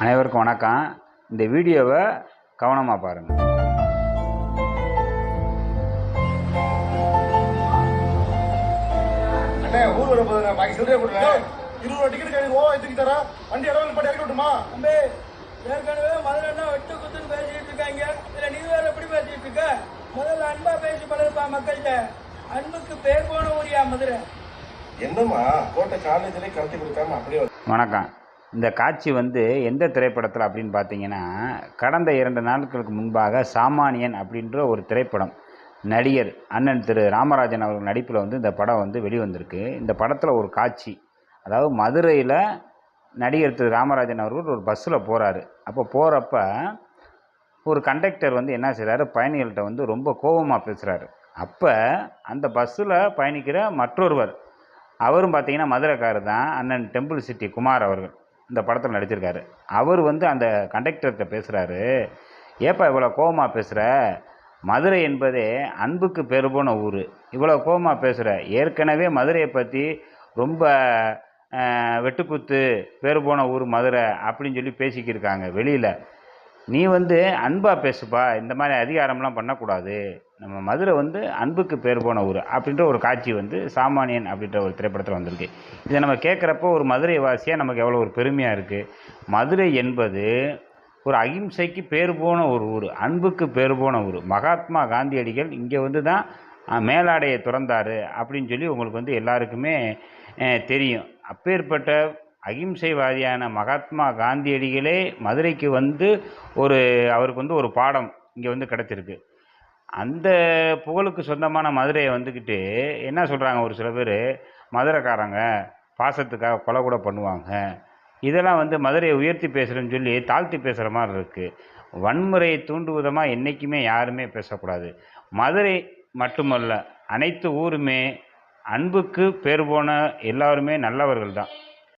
அனைவருக்கும் வணக்கம். இந்த வீடியோவை கவனமாக பாருங்கள் ஊர் வர பாக்கி கொடுங்க இருபது ரூபா டிக்கெட் கழிவு ஓ எடுத்துக்கு தரா வண்டி இடம் நிப்பாட்டி இறக்கி விட்டுமா? தம்பி ஏற்கனவே முதல்ல வெட்டு குத்துன்னு பேசிட்டு இருக்காங்க. இதுல நீ வேற எப்படி பேசிட்டு இருக்க? முதல்ல அன்பா பேசி பழகுப்பா மக்கள்கிட்ட. அன்புக்கு பேர் போன ஊரியா மதுரை? என்னம்மா கோட்டை காலேஜ்லயே கலத்தி கொடுக்காம அப்படியே வணக்கம். இந்த காட்சி வந்து எந்த திரைப்படத்தில் அப்படின்னு பார்த்தீங்கன்னா கடந்த இரண்டு நாட்களுக்கு முன்பாக சாமானியன் அப்படின்ற ஒரு திரைப்படம் நடிகர் அண்ணன் திரு ராமராஜன் அவர்கள் நடிப்பில் வந்து இந்த படம் வந்து வெளிவந்திருக்கு. இந்த படத்தில் ஒரு காட்சி அதாவது மதுரையில் நடிகர் திரு ராமராஜன் அவர்கள் ஒரு பஸ்ஸில் போகிறாரு அப்போ போகிறப்ப ஒரு கண்டக்டர் வந்து என்ன செய்கிறாரு பயணிகள்கிட்ட வந்து ரொம்ப கோபமாக பேசுகிறாரு அப்போ அந்த பஸ்ஸில் பயணிக்கிற மற்றொருவர் அவரும் பார்த்தீங்கன்னா மதுரைக்காரர் தான் அண்ணன் டெம்பிள் சிட்டி குமார் அவர்கள். இந்த படத்தில் நடிச்சிருக்காரு. அவர் வந்து அந்த கண்டக்டர்கிட்ட பேசுகிறாரு ஏப்பா இவ்வளோ கோவமாக பேசுகிற மதுரை என்பதே அன்புக்கு பேர் போன ஊர். இவ்வளோ கோவமாக பேசுகிற ஏற்கனவே மதுரையை பற்றி ரொம்ப வெட்டுக்குத்து பேர் போன ஊர் மதுரை அப்படின்னு சொல்லி பேசிக்கிருக்காங்க வெளியில். நீ வந்து அன்பாக பேசுப்பா. இந்த மாதிரி அதிகாரம்லாம் பண்ணக்கூடாது. நம்ம மதுரை வந்து அன்புக்கு பேர் போன ஊர் அப்படின்ற ஒரு காட்சி வந்து சாமானியன் அப்படின்ற ஒரு திரைப்படத்தில் வந்திருக்கு. இதை நம்ம கேட்குறப்போ ஒரு மதுரை வாசியாக நமக்கு எவ்வளோ ஒரு பெருமையாக இருக்குது மதுரை என்பது ஒரு அகிம்சைக்கு பேர் போன ஒரு ஊர் அன்புக்கு பேர் போன ஊர். மகாத்மா காந்தியடிகள் இங்கே வந்து தான் மேலாடையை திறந்தார் அப்படின்னு சொல்லி உங்களுக்கு வந்து எல்லாருக்குமே தெரியும். அப்பேற்பட்ட அகிம்சைவாதியான மகாத்மா காந்தியடிகளே மதுரைக்கு வந்து ஒரு அவருக்கு வந்து ஒரு பாடம் இங்கே வந்து கிடச்சிருக்கு. அந்த புகழுக்கு சொந்தமான மதுரையை வந்துக்கிட்டு என்ன சொல்கிறாங்க ஒரு சில பேர்? மதுரைக்காரங்க பாசத்துக்காக கொலை கூட பண்ணுவாங்க. இதெல்லாம் வந்து மதுரையை உயர்த்தி பேசுகிறேன்னு சொல்லி தாழ்த்தி பேசுகிற மாதிரி இருக்குது வன்முறையை தூண்டுவதமாக என்றைக்குமே யாருமே பேசக்கூடாது. மதுரை மட்டுமல்ல அனைத்து ஊருமே அன்புக்கு பேர் போன எல்லாருமே நல்லவர்கள் தான்.